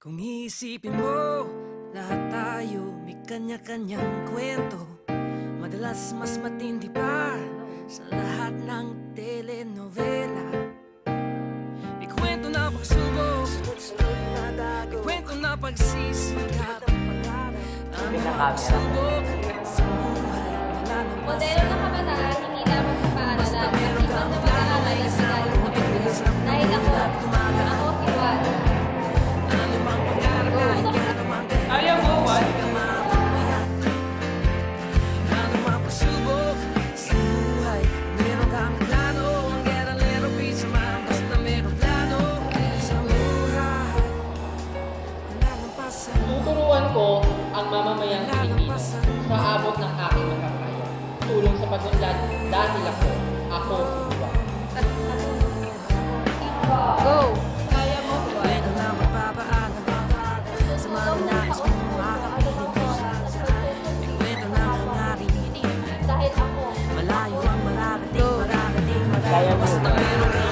Kung iisipin mo, lahat tayo may kanya-kanyang kwento. Madalas mas matindi pa sa lahat ng telenovela. May kwento na pagsubok, may kwento na pagsisikap Ang mga pagsubok sa buhay Modelo ng kabataan, ko ang mamamayang Pilipino sa abot ng aking makakaya. Tulong sa pag-unlad dahil ako, ako si Juan. Go! Kaya mo. Pwede na magpapaalam Sa mga nais mong makapiling May kwento na Dahil ako, Malayo ang mararating Mararating mo, Basta meron kang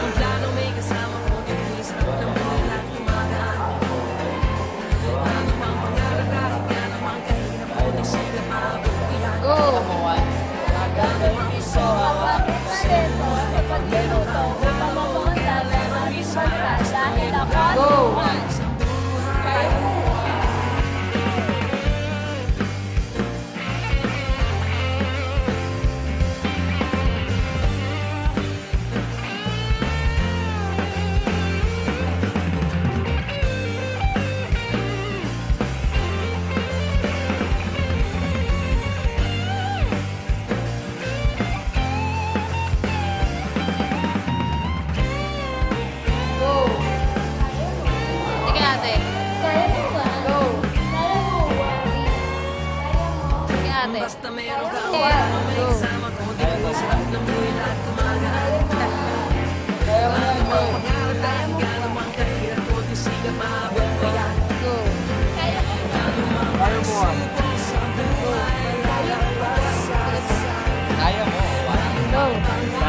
Basta meron kang Kaya, plano May kasama ko Tinis ng buhay at tumagaan Kaya mo, Ano Juan. mang pangarap Kahit yan ang mga kahirap Kunting sigat maabot ko yan Go! Kaya mo. Kaya mo. Kaya mo,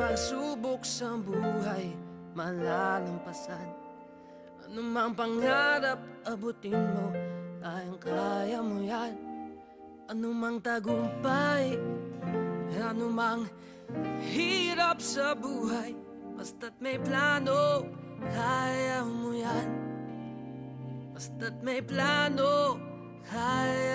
pagsubok sa buhay Malalampasan. Anumang pangarap Abutin mo Kayang kaya mo yan. Anumang tagumpay Anumang hirap sa buhay Basta't may plano Kaya mo yan. Basta't may plano, kaya